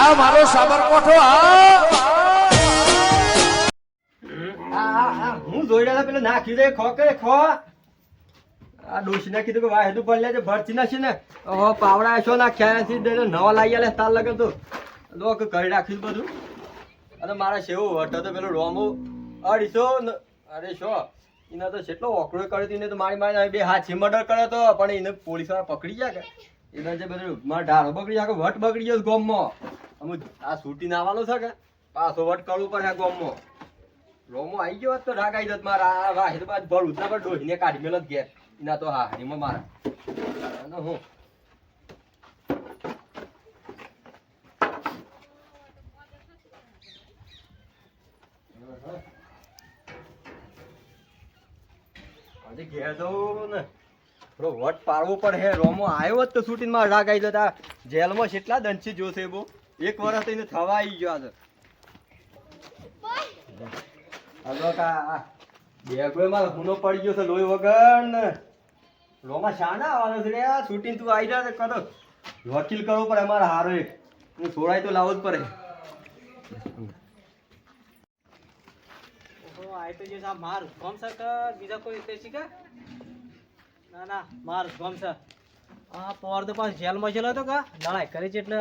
હા, મારો સાબરકોઠો, હા. હું જોઈડા પેલો નાખી દે, ખો કે, ખો. આ ડોશીને કીધું કે વાહેદું ભરી લેજે, ભરતી નાખી ને. ઓહો, પાવડા છો નાખ્યા નથી દે નવા લાવી આલે તાર લગે તો. લોક કરી નાખ્યું બધું. અને મારા શેવો વટો તો પેલો રોમો અઢીસો ન- અરે, શો એને તો કેટલો ઓકળો હતો એને તો મારી મારી બે હાથ મર્ડર કર્યો તો પણ એને પોલીસવાળા પકડી ગયા કે? એને જે બધું મારા ઢારો બગડી આખો વટ બગડી ગયો ગોમમાં. અમુ આ શૂટીને આવવાનો છે કે? પાછો વટ કરવું પડે ગોમમાં. રોમો આવી ગયો તો રાગ આવી જત, મારા આ વાહિદ બાદ ભર ના પણ ડોહીને કાઢી મેલો ઘેર. એના તો હા, એમાં મારા. હું. આજે ઘેર જવું ને. વટ પાડવો પડે હે. રોમો આવ્યો જ તો શૂટિંગમાં રાગ આવી જતા જેલમાં કેટલા દંશી જોશે બહુ એક વર્ષ થઈને થવા આવી ગયો આજે હલો કા આ બેગોય મારો હુનો પડી ગયો છે લોહી વગર ને. રોમા શાના આવવાનો છે રે શૂટિંગ તું આવી જા કરો વકીલ કરવો પડે અમારે હારો એક. છોડાય તો લાવો જ પડે. ઓહો, આ તો જે સા માર. કોમ છે કે બીજા કોઈ રીતે છે કે? ના ના, માર ગમ છે. આ પોર તો પાસ જેલમાં જેલો હતો કા? કરી છે એટલે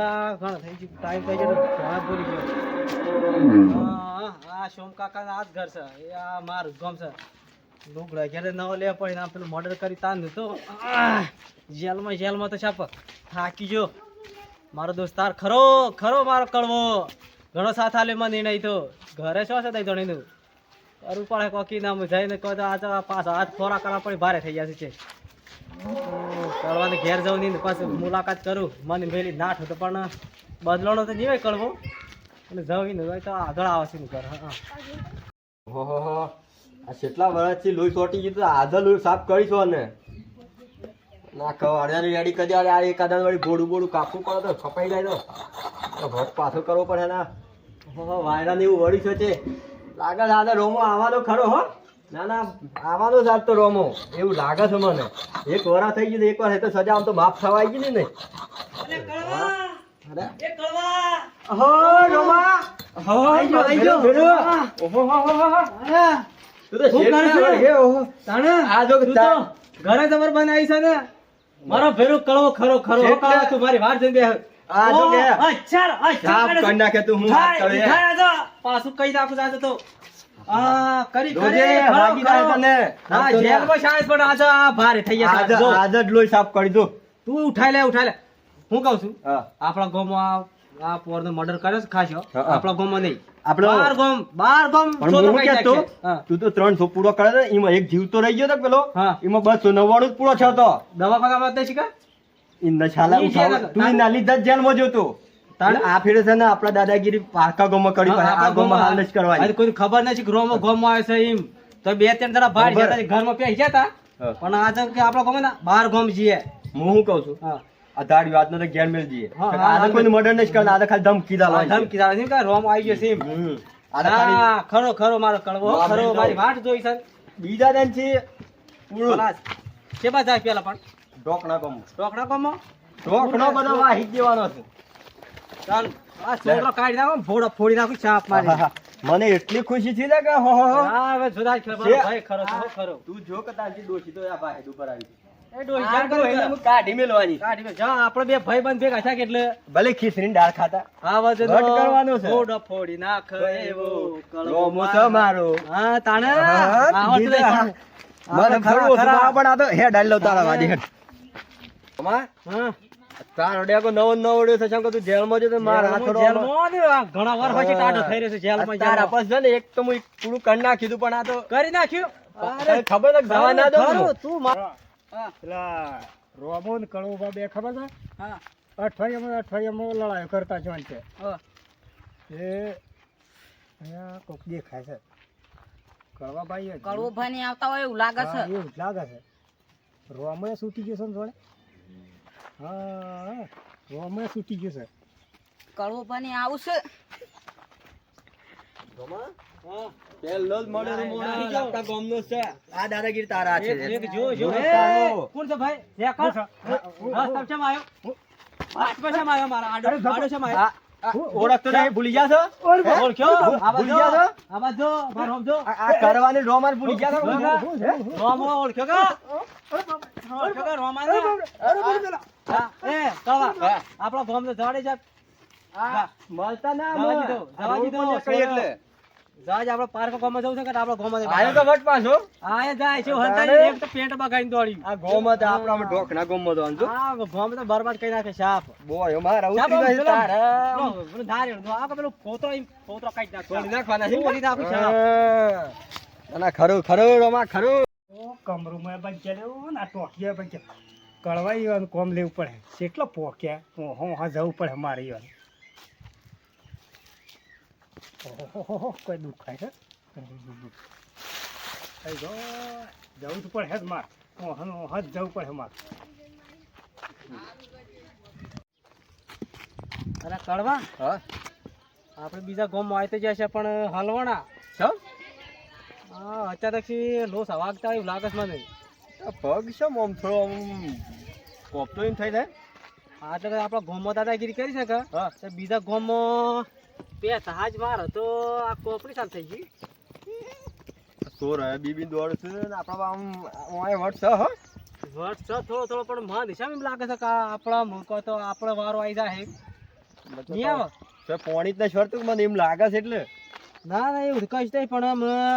આ સોમ કાકા આ ઘર છે. આ માર ગમ છે. નવો લેવા પણ ને આ પેલું મર્ડર કરી તાન તો જેલમાં જેલમાં તો છાપ. થાકી ગયો. મારો દોસ્તાર ખરો ખરો મારો કડવો. ઘણો સાથ આલે મને નિર્ણય તો. ઘરે શું છે તઈ જણીનું અરુ પડે કોકી નામ જઈને કહો તો આ તો પાછા હાથ ખોરા કરવા પણ ભારે થઈ જશે છે. કળવાને ઘેર જવું નહીં ને પાછું મુલાકાત કરું. મને પેલી ના તો પણ બદલાણો તો જીવે કળવો. અને જવું ને તો આગળ આવશે ને ઘર, હા ઓહો આ કેટલા વર્ષથી લોહી ચોટી ગયું આજે લોહી સાફ કરીશું ને? ના અડધાની રેડી કરી દે આ એક આધાર વાળી બોડું બોડું કાપવું પડે તો છપાઈ જાય તો. ભટ પાછો કરવો પડે ના ઓહો વાયરાને એવું વળી છે લાગે દાદા રોમો આવવાનો ખરો, હો. ના ના આવવાનો જ તો રોમો. એવું લાગે છે મને. એક વરા થઈ ગયું એક વાર એ તો સજા આમ તો માફ થવા આવી ગઈ ને ઘરે તમારે બનાવી છે ને? મારો ભેરો કળવો ખરો ખરો. તું મારી વાત જઈને બેહ. આ જો ઓ, કે. અચ્છા, અચ્છા નાખે તું હું. પાછું કઈ નાખું તો. કરી જોજે, કરી ખરો, વાગી જાય ખરો. તને. હા, આમ તો લે. જેલમાં શાયદ પણ આજે આ ભારે થઈ ગયા આજે છે. જો, આજે જ લોહી સાફ કરી દો. તું ઉઠાઈ લે ઉઠાઈ લે. હું કહું છું આપણા ગામમાં આ પોરનો મર્ડર કર્યો છે ખાસો આપણા ગામમાં નહીં. આપણો- બાર ગામ બાર ગામ. તું તો ત્રણસો પૂરો કરે એમાં એક જીવ તો રહી ગયો તો પેલો. એમાં બસો નવ્વાણું પૂરો થયો તો. દવાખાનામાં તે શીખા? છે ઉઠાવ- તું ઈ ના લીધા જ જેલમાં જોતો તાણ? આ ફેરે છે ને આપણા દાદાગીરી પારકા ગામમાં કરી આ આપણા હાલ જ કરવાની. આજે ખબર નથી કે રોમો આવે છે એમ. તો બે ત્રણ જણા બહાર જતા ઘરમાં પેસી જતા પણ આજે કે આપણા ગામમાં ના બહાર ગામ જઈએ. હું શું કહું છું? હા. આ તારી વાતનો તો જ્ઞાન મેળ જઈએ. હા, હા, આજે હા. મર્ડર નહીં કરવાનું આજે ખાલી ધમકી આ ધમકી દાડે કે રોમ આવી ગયો છે એમ. હમ. આજે ખાલી હા ખરો ખરો મારો કડવો ખરો મારી વાટ જોઈ છે. બીજા દિન છે પૂરું. કેવા જાય પેલા પણ? ઢોકણા ગામમાં. ટોકડા ગામમાં? ઢોકણો બધો વાહી દેવાનો છે. ચાલ આ છોકરો કાઢી નાખો ફોડો ફોડી નાખું ચાપ મારી મને એટલી ખુશી થઈ ને કે હો હો હો. હા હવે જુદા જ ખબર ભાઈ ખરો છો ખરો તું જો કે તાજી ડોશી તો આ ભાઈ ઉપર આવી એ ડોહી આ કરો એને કાઢી મેલવાની કાઢી મેં. જા આપણે બે ભાઈ બંધ ભેગા થયા એટલે ભલે ખીચડીની દાળ ખાતા આવા જ વટ કરવાનો છે. ફોડો ફોડી નાખ એવો રોમો છે મારો હા તાણે હા, આ હોત બીજા. લે. મને ખરા, ખરા. પણ આ તો હેડ હાલ લઉં તારા વાડી હેડ. હા તાર અડ્યા નવો નવો છે તું જેલમાં જો માર હાથ જેલમાં- ને ઘણા વાર પછી ટાઢો થઈ રહ્યો છે જેલમાં તારા જેલમાં. ને એક તો હું પૂરું કરી નાખ્યું પણ આ તો કરી નાખ્યું? તને ખબર છે જવા ના દઉં તું પેલા રોમો ને કળુભા બે ખબર છે? હા. અઠવાડિયામાં અઠવાડિયામાં લડાઈ કરતા જોન છે. એ અહીંયા કોક દેખાય છે. કળવાભાઈ ભાઈ કડવો ભાઈ આવતા હોય એવું લાગે છે. એવું લાગે છે. રોમો છૂટી ગયો છે ને જોડે? હા રોમો ગયો છે કડવો પાણી નહીં આવું છે રોમા, હા. પહેલો જ મળ્યો તો મોણો નાહી જ જાઓ. આપણા ગામનો જ છે. આ દાદાગીરી તારા છે. એક- એક જો જો. જો એ, તારો. કોણ છે ભાઈ? આ ઓળખતો નહીં ભૂલી ગયા છો ઓળખ્યો? ભૂલી ગયા છો આ બાજુ. મારો સમજો. આ આ કરવાની રોમાન ભૂલી ગયા છો રોમો ઓળખ્યો કા? ઓળખ્યો કા રોમાને? એ, કળવા. આપણો ગોમ તો જવાડે છે. મળતા ના જવા દીધો, જવા દીધો, એટલે જવા આપણો આપણે પાર્ક ગામમાં જવું છે કે આપણો ગોમાં? આયો તો વટ પાછો આ જાય છે, તારે? એક તો પેન્ટ બગાઈને દોડી આ ગોમાં તો આપણામાં ઢોકણા ગોમાં તો અંજો આ ગોમાં તો બરબાદ કરી નાખે સાપ બોય મારા ઉતરી જાય તારે. પેલો- ધાર્યો. આ પેલું કોતરો પોતરો કાઢી નાખે. તોડી નાખવાના છે? તોડી નાખું સાપ. ના, ખરું ખરું રોમા ખરું ઓ કમરુમાં બચ્ચા લેવું ને આ ટોકિયા બચ્ચા કળવાઈ કોમ લેવું પડે કેટલો પોક્યા હું હા જવું પડે મારે યાર ઓહો કોઈ દુખાય છે? થઈ ગયો જવું તો પડે જ માર. ઓહન ઓહ જ જવું પડે માર. અરે કળવા હા? આપણે બીજા ગોમ આવી તો જશે પણ હલવાના. શું? હા અચાનકથી લોસ વાગતા એવું લાગે છે મને. પગ છે આમ થોડો આમ કોપતો એમ થઈ જાય હા તો આપણા ગોમમાં દાદાગીરી કરી શકે હા. બીજા ગામમાં બે જહાજ માર તો આ કોપડી સાલ થઈ ગઈ સોર હે બીબી દોડ છે ને આપણા આમ ઓય વટ છે હો વર્ષ છે થોડો થોડો પણ મન દિશા એમ લાગે છે કે આપણા મૂકો તો આપણો વારો આવી જાય નહીં આવે? તો પોણી જ શરતું મને એમ લાગે છે એટલે. ના ના એવું કઈ નહીં પણ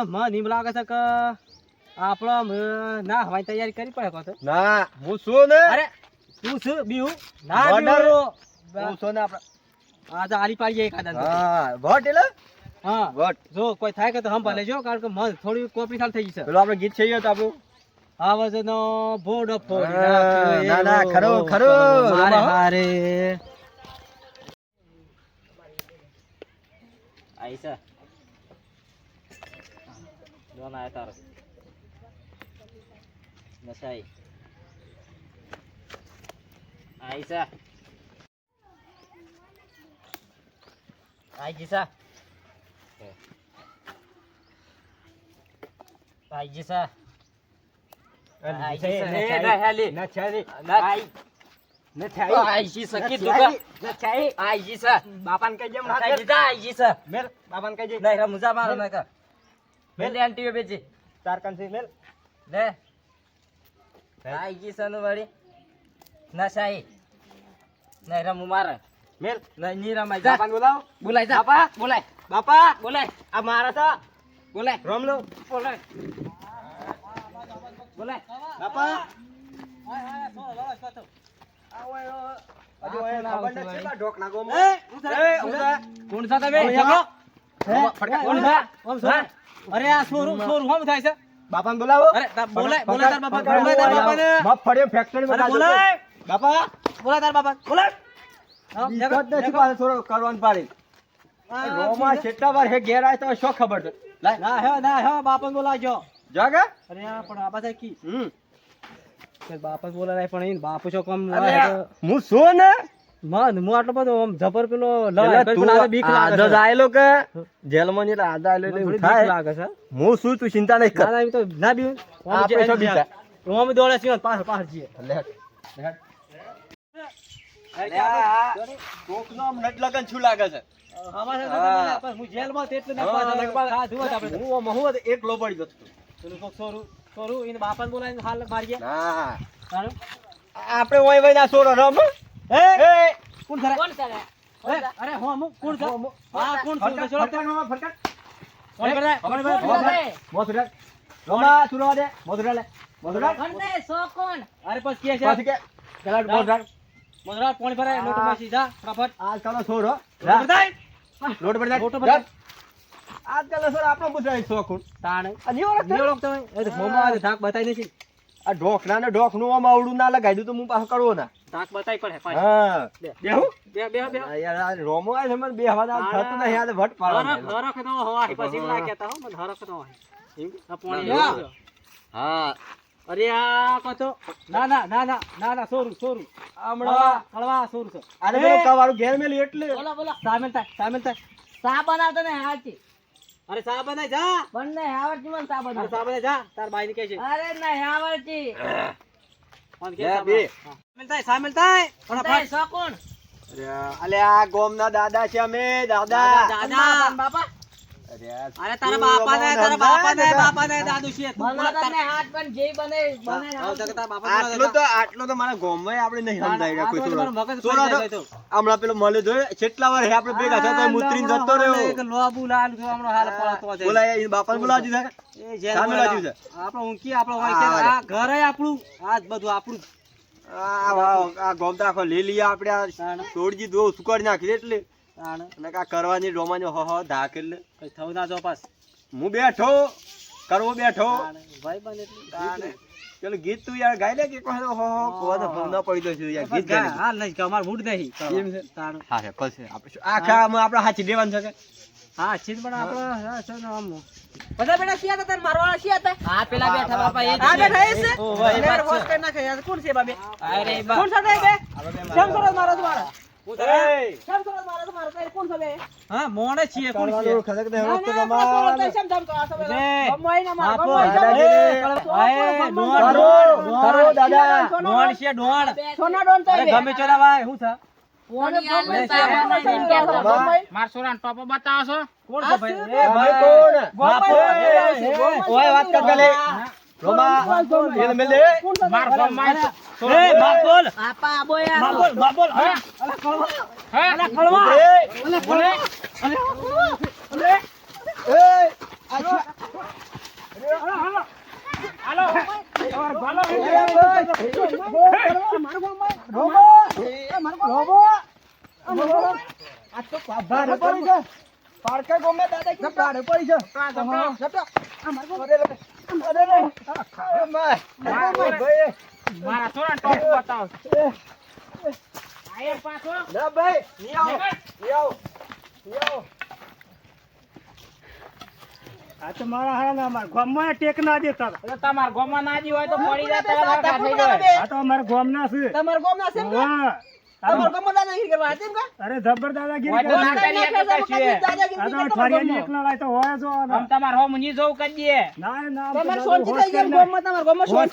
મન એમ લાગે છે કે આપણો ના હવાની તૈયારી કરી પડે કહો ના હું શું ને? અરે તું શું બીહું? ના બીહું. હું શું ને આપણે આ તો આલી પાડીએ એકાદા ને. હા વોટ એટલે? હા વોટ. જો કોઈ થાય કે તો હમ ભલે જો કારણ કે મન થોડી કોપી થાલ થઈ ગઈ છે. પેલું આપણે ગીત છે તો આપણું? આવજનો ભોડો ફોડી હા, ના, ના, ખરો ખરો મારે હારે. આઈસા જોન આયા તારો. નસાઈ આઈસા આઈ જીસા આઈ જીસા આઈ જીસા ને ના હાલી ના છે નહીં. ના આઈ આઈ જીસા કીધું કા આઈ જીસા બાપાને કઈ જેમ મેલ બાપાને કઈ જે નહીં રમુજા મારો ના કા મેલ આંટી બેજી તાર કંસી મેલ લે આઈ જીસા નું વાડી ના સાઈ નહીં રમુ મારે મેલ. નહીં ની રમાય જા. બાપાને બોલાવો. બોલાય જા. બાપા. બોલાય. બાપા. બોલાય. આ મારા છે બોલાય. રમ લો. બોલાય. બોલાય. બાપા. હજુ હજુ ઓય ખબર ખબર નથી નથી કેટલા ઢોકણા એ, ગોમાં. ઉધર, એ, ઉધર. કોણ છે તમે? ઓય, જગો? હે? ફટકા. કોણ છે? ઓમ છો? અરે આ સોરું સોરું હોમ થાય છે? બાપાને બોલાવો. અરે તા બોલાય બોલાય તાર બાપા. બોલાય તાર ફેક્ટરીમાં અરે કાઢો. બોલાય. બાપા બોલાય તાર બાપા બોલાય હા, ઈ જગો, તો જ નથી પાછો થોડો કરવાનું પાડી. આ કેટલા વાર હે ઘેર આય તો શું ખબર છે? ના હે ના હે બાપાને બોલાવજો જાગે? અરે આ પણ આ બધા કી. હમ. કે બોલાય પણ ઈ બાપુ છો કમ હું શું ને? મન હું આટલો બધો આમ જબર પેલો બીક લાગે કે? જેલમાં એટલે આદત આયેલો એટલે બીક લાગે છે. હું શું તું ચિંતા નહીં કર. ના, તો ના બીવું. આપણે જે- બીતા? ઓમ દોડે છે પાછળ પાછળ જઈએ. લગન શું લાગે છે? આમાં છે હા. હું જેલમાં તે એટલું હા. હા. હું હું એકલો પડી જતો પેલું સોરું સોરું એને બાપાને બોલાવીને હાલ મારી ગયા આપણે ઓય વઈ ના સોરો રમ. એ એ કોણ કરે કોણ કરે અરે હું અમુક? કોણ છે? હા કોણ છે? ચલો ફટકા, મામા, ફટકા. કોણ કરે? કોણ કરે? મોસુરા. રોમા, સુરવા દે. મોસુરા લે. મોસુરા. કોણ સો કોણ? અરે પછી કે છે? પછી કે. ચલા મોસુરા. મધરા પાણી ભરાય લોટમાં સીધા ફટાફટ આ ચાલો સોરો. લોટ ભરાય. લોટ પર લોટ ભરાય. આજકાલ સોરો આપણો ગુજરાતી છોકું તાણે આ ઓળખ ઓળખતા? ઓળખ ઓળખતો એ તો મોંમાં આજે ધાક બતાઈ નથી આ ઢોકણા ને ઢોકનું આમ આવડું ના દઉં તો હું પાછો કરવો ના ધાક બતાઈ પડે પાછી. હા બે. બેહું? બે બે બે યાર આ રોમો આવે મને બે હવા ના થતું નહીં આ વટ પાડવાનું. હરખ હરખ નો હોય પછી ના કહેતા હો મને હરખ નો હોય આ પાણી ના. લેવું છે. હા અરે આ કતો ના ના ના ના ના ના સોરું સોરું. હમણાં કળવા સોરું છે અરે પેલું કવાળું ઘેર મેલી એટલે. બોલો બોલો. સામેલ થાય સામેલ થાય. સા બનાવતો ને હાચી અરે સા બનાય જા. પણ ને આવડતી મન સા અરે બનાવતા સા બનાય જા. તાર બાઈ ને કહે છે. અરે ના હાવરતી કોણ કે. સામેલ થાય સામેલ થાય. પણ કરે? ફટાફટ સો કોણ અલે આ ગોમના દાદા છે અમે દાદા. દાદા બાપા. અરે તારા બાપા ને તારા બાપા ને બાપા ને દાદુ છે હાથ પણ જે બને આટલો તો આટલો તો મારા ગોમમાં આપણે નહીં સમજાય કોઈ તો. હમણાં પેલો મળે જોયો? કેટલા વાર હે આપણે ભેગા થયા તોય મૂતરીને જતો રહ્યો એક લોબુ લાલ જો હમણાં હાલ પડતો છે બોલા એ બાપા બોલાવજો છે એ જે સામે બોલાવ. છે. આપણો ઊંકી આપણો હોય કે આ ઘર આપણું આ બધું આપણું આ વાવ, આ ગોમ તો આખો લઈ લઈએ આપણે આ. તોડજી દો સુકડ નાખી એટલે. અને આ કરવાની રોમાની હો હો ધાક કઈ થવું ના જો પાસ હું બેઠો કરવો બેઠો. તાણ. ભાઈ બન એટલે પેલું ગીત તું યાર ગાઈ લે કે કોઈ હો હો કોને ફોન ન પડી તો યાર ગીત ગાઈ. હા નહીં કે અમાર મૂડ નહીં. તાણ. હા હે પછી આપણે આખા આપણે હાચી દેવાનું છે કે? હા ચીજ પણ આપણે હા, છે ને આમ. બધા બેટા શિયા હતા તાર મારવાળા શિયા હતા? હા પેલા બેઠા બાપા એ આ બેઠા એ છે? ઓ ભાઈ હોશ છે. કરી નાખે યાર. કોણ છે બાબે? અરે કોણ છે? બે કરો મારો તમારો હું તારે? એ, કેમ કરો મારો તો મારો તો કોણ છે બે. હા મોણે છીએ કોણ છીએ? તો કેમ ધમ કરો. ના મારો, દાદા. છે ડોણ સોના તો ગમે ચોરા ભાઈ? પોણી એ બાપોલ આપા એ, ભારે પડી છે. પારકા ગોમે દાદા કીધું ભારે પડી રે, મારા છોરા ટોપ બતાવ ના ભાઈ, નહીં આવો. નહીં આવો. નહીં આવો. આ તો મારા હારા ના મારા ગામમાં ટેક ના દેતા હતા. તમાર ગોમાં નાજી હોય તો પડી જાય તારા. આ તો અમારા ગામના છે તમારા ગામના છે હા. દાદાગીરી? અરે જબર લાય તો હોય જો આમ તમાર જવું કરી ના ના તમારે થઈ તમારા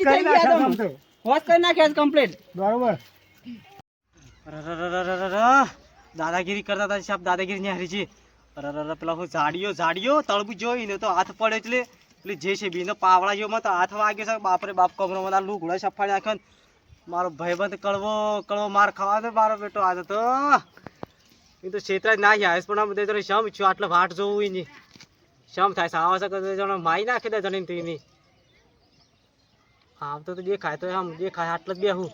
થઈ ગયા તો. હોશ કરી નાખ્યા બરોબર. કરતા હતા સાહેબ દાદાગીરી ને હારી છે પેલા હું ઝાડીઓ ઝાડીઓ તળબુ જોઈને તો હાથ પડે એટલે એટલે જે છે બીનો પાવડા જેવો માં તો હાથ વાગ્યો છે. બાપરે બાપ કમરો માં લુગડા સફાડી નાખ્યો. મારો ભાઈબંધ કડવો કડવો માર ખાવા દે મારો બેટો આજે તો. એ તો છેતરા જ નાખી આવ્યા પણ આમ બધે શમ છું, આટલો વાટ જોવું નહીં શમ થાય છે, આવા શકે માઈ નાખી દે જણીને તું નહીં આમ તો તો દેખાય, તો આમ દેખાય, આટલો જ બે હું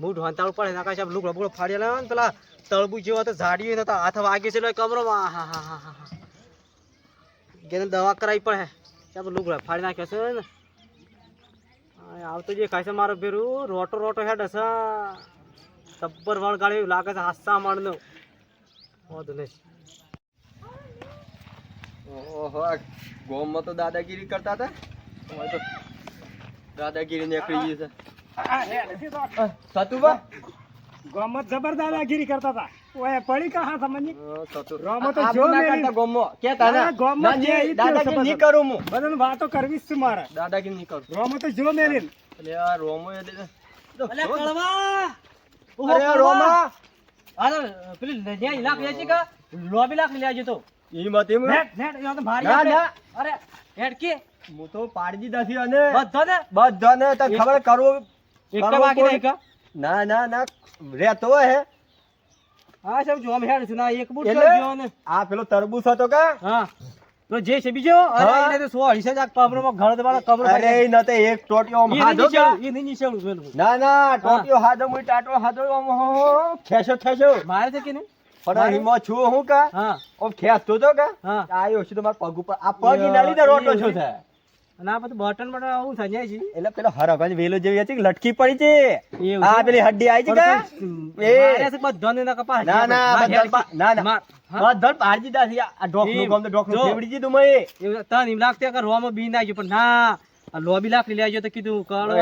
મૂઢ વંતાળું પડે નાખા સાહેબ લુગડો બુગડો ફાડી લે ને પેલા તળબુ જેવા તો ઝાડીઓ નતા હાથ વાગે છે કમરોમાં હા હા હા હા હા દવા કરાવી પડે. સાહેબ લુગડા ફાડી નાખ્યો છે ને. આવતો જે છે મારો ભેરું રોટો રોટો હેડ હશે સબ્બર વણગાડી એવું લાગે છે હાસ્સા માણનો. વાંધો નહીં. ઓહો, ગોમમાં તો દાદાગીરી કરતા હતા? હવે તો દાદાગીરી નીકળી ગઈ છે. સતુભા? ગામમાં જબર દાદાગીરી કરતા હતા. ઓય પડી કા હા સતુ. રોમો તો જો ના મેલી. ગોમો. કે તાના ગોમો ના, ગોમમાં ના, જે દાદાગીરી દિવસે કરું હું. બધાને વાતો કરવી છે મારે. દાદાગીરી ની કરું. રોમો તો જો મેલી. એટલે આ રોમો એટલે અલે કળવા! ઓહો, અરે. રોમા. આ પેલી જ્યાં ઇલાક લે છે કે? લોબી લાખ લે તો. ઈ મત એમ. નેટ નેટ યો તો ભારી ના, ના. અરે હેડ કે? હું તો પાડી દીધા છે અને બધો ને બધાને તને ખબર કરવું એક બાકી? નહીં કા? ના ના ના. રહેતો હે. હા સાહેબ જોમ હેડ છું ના એક બૂટ જો ને. આ પેલો તરબૂચ હતો કે? હા. તો જે છે બીજો? અરે એને તો સો અઢીસો જ કમરોમાં ઘર વાળા કમરો અરે ઈ નતે એક ટોટિયો આમ એ નહીં કા? એ નહીં નીચેડું પેલું. ના ના ટોટિયો હાથો મુઈ ટાટો હાથો આમ હો, ખેસો ખેંચો મારે છે કે નહીં પણ હિમો છું હું કા? હા. ઓમ ખેંચતો તો કા? હા. આયો છું તો મારા પગ ઉપર આ પગ ના લીધે રોટો છો છે આ બધું બટન બટન આવું થઈ છે. એટલે પેલો હરગન વેલો જેવી હતી લટકી પડી છે? આ પેલી હડ્ડી આવી છે એ. બધો ને કપા ના ના ના ના. માર. હા? બધા દીધા છે. આ ડોકનું એમ. ગામ તો ડોકનું જો. ફેવડી દીધું મેં. એવું એમ લાગતું કે રોમાં બી ના ગયું પણ ના. લોબી લાકડી લેજો તો કીધું કળો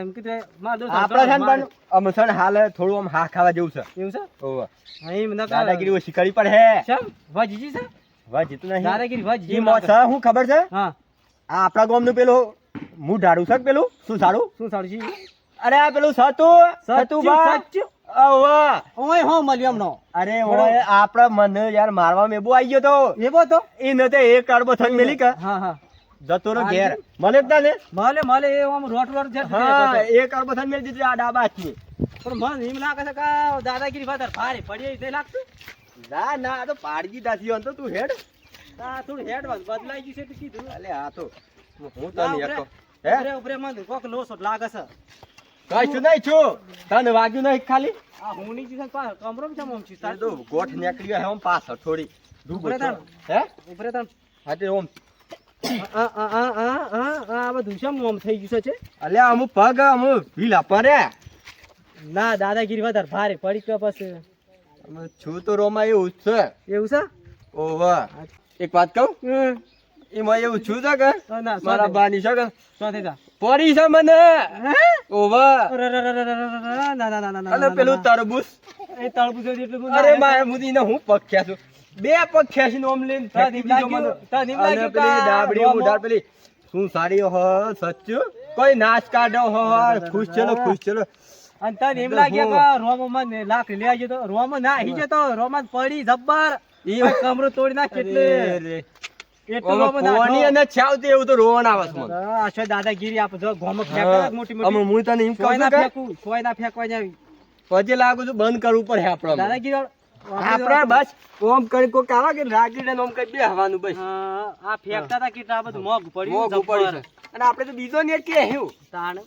એમ કીધું માર દોસ્ત આપડે છે પણ આમ હાલ થોડું આમ હા ખાવા જેવું છે. એવું છે? ઓવે. દાદાગીરી હે. શેમ? છે? વાહ જીતું નહીં. દાદાગીરી હું ખબર છે? હા. આ આપણા ગામનું પેલું હું ઢાળું છે પેલું? શું સારું શું સારું છે અરે આ પેલું સતુ સતુ ભાઈ. ઓવે. ઓય હો મળ્યો અરે ઓય આપણા મને યાર મારવા મેબો આવી ગયો તો. એવો તો? એ નતે એક કાળબો મેલી કે. હા હા. જતો રો ઘેર. મને જ ના મળે મળે એ આમ રોટ રોટ છે હા એક કાળબો થઈને મેલી દીધી આ ડાબા હાથની. પણ મને એમ લાગે છે કે દાદાગીરી વધારે ભારે પડી તે લાગતું ના ના આ તો પાડજી દાસી હતો તું હેડ. આ થોડું હેડ બદલાઈ ગયું છે એટલે કીધું. અલે આ તો હું ના, તને ઉપરે- હે? ઉપરે ઉપરે મને કોક લોસો લાગે છે. નહીં છું. તને વાગ્યું નહીં ખાલી? આ હું ની જીસન પા કમરો છે મોમ છે તારે તો ગોઠ નીકળી ગયો હે આમ થોડી. ઉપરે તાણ. હે? ઓમ. આ આ આ આ આ બધું થઈ ગયું છે અલ્યા અમુ પગ અમુ ભીલા પરે. ના દાદાગીરી વધારે ભારે પડી કે પછી. છું તો રોમાં એવું છે. એવું છે? ઓવા એક વાત કહું? એમાં એવું છું છે કે મારા બાની છે કે? પડી છે મને. ઓવા ના, ના, ના, ના, પેલું. તરબૂચ. એ જેટલું અરે મારે મુદી ને હું પખ્યા છું. બે પખ્યા ખેંચીને ઓમ લઈને. તને લાગ્યું- ડાબડી ઉડાડ પેલી શું સારી હો સચ્ચું? કોઈ નાશ કાઢો હો ખુશ ચલો ખુશ ચલો. અને તને એમ લાગ્યા કે રોમમાં લાખ લઈ આવજો તો. રોમ ના આવી જતો. રોમ પડી જબ્બર. ઈ- કમરો તોડી નાખ એટલે તો આવે બંધ કરવું પડે આપડે દાદાગીરી વાળો- બસ ઓમ કરી કોઈ કાવા કે ને ઓમ કરી બે હવાનું બસ આ ફેંકતા હતા કેટલા બધું મોઘું પડ્યું. અને આપણે તો બીજો ને કે હેવું તાણ.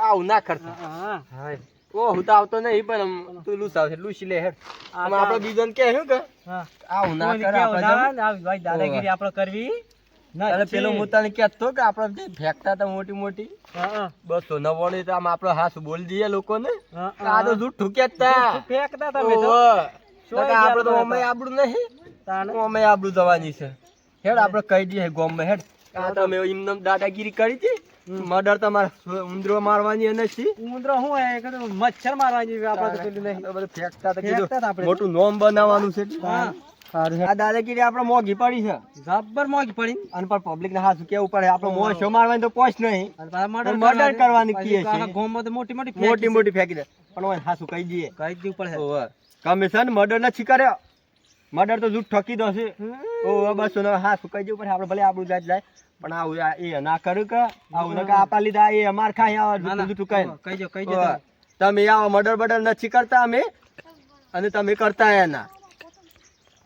આવું ના કરતા. હા, હા. ઓ હું તો આવતો નહીં પણ તું લૂસ આવશે લૂસી લે હેડ. આમાં આપણે બીજો ને કે હેવું કે? હા. આવું ના કરે આપણે ના, જેમ. ના, આવી ભાઈ દાદાગીરી આપણે કરવી. ના પેલો હું તને કહેતો કે આપણે ફેંકતા હતા મોટી મોટી. બસો નવ્વાણું તો આમ આપણે હાસ બોલી દઈએ લોકોને. આ તો. જૂઠું કહેતા. ફેંકતા તમે તો. આપણે અમે હતા? નહીં. અમે આબરૂ જવાની છે. હેડ આપણે કહી દઈએ ગોમ હેડ. આ તમે એમને દાદાગીરી કરી હતી. મર્ડર તમારે ઉંદરો મારવાની છી ઉંદરો હું હે, મચ્છર મારવાની આપણે તો પેલું નહીં. બધું ફેંકતા તો કીધું. મોટું નોમ બનાવવાનું છે. આ દાદાગીરી આપણે મોંઘી પડી છે. જબર મોંઘી પડી. અને પર પબ્લિક ને હાથ કેવું પડે? આપણે મોં શો મારવાની તો પોચ નહીં. મર્ડર કરવાની. કીએ છે. આખા તો મોટી મોટી મોટી મોટી ફેંકી દે. પણ ઓય હાસુ કહી દઈએ. કહી દેવું પડે. કમિશન મર્ડર ના સ્વીકાર્યો મર્ડર તો જૂઠ ઠકી દો છે. ઓવે બસ ઓને કહી દેવું પડે. આપણે ભલે આપણું જાત જાય. પણ આવું એ ના કર્યું કે આવું કે આપા લીધા એ અમાર ખાઈ આવે ના, ના. જૂઠું જૂઠું કઈ કહી દો કહી દો ઓવે. તમે આવો મર્ડર બર્ડર નથી કરતા અમે અને તમે કરતા એના.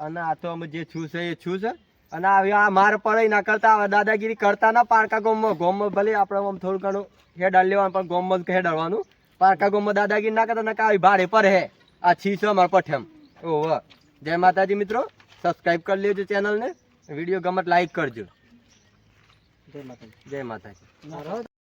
અને આ તો અમે જે છું છે એ છું છે. અને આ આ માર પડે ના કરતા દાદાગીરી કરતા ના પારકા ગોમમાં ગોમમાં ભલે આપણે આમ થોડું ઘણું હેડાડ લેવાનું પણ ગોમમાં જ હેડાડવાનું પારકા ગોમમાં દાદાગીરી ના કરતા ના આવી ભાડે પર હે. આ છી છે અમારા પઠેમ. ઓહો જય માતાજી મિત્રો. સબસ્ક્રાઇબ કરી લેજો ચેનલને. વીડિયો ગમત લાઈક કરજો. જય માતાજી. જય માતાજી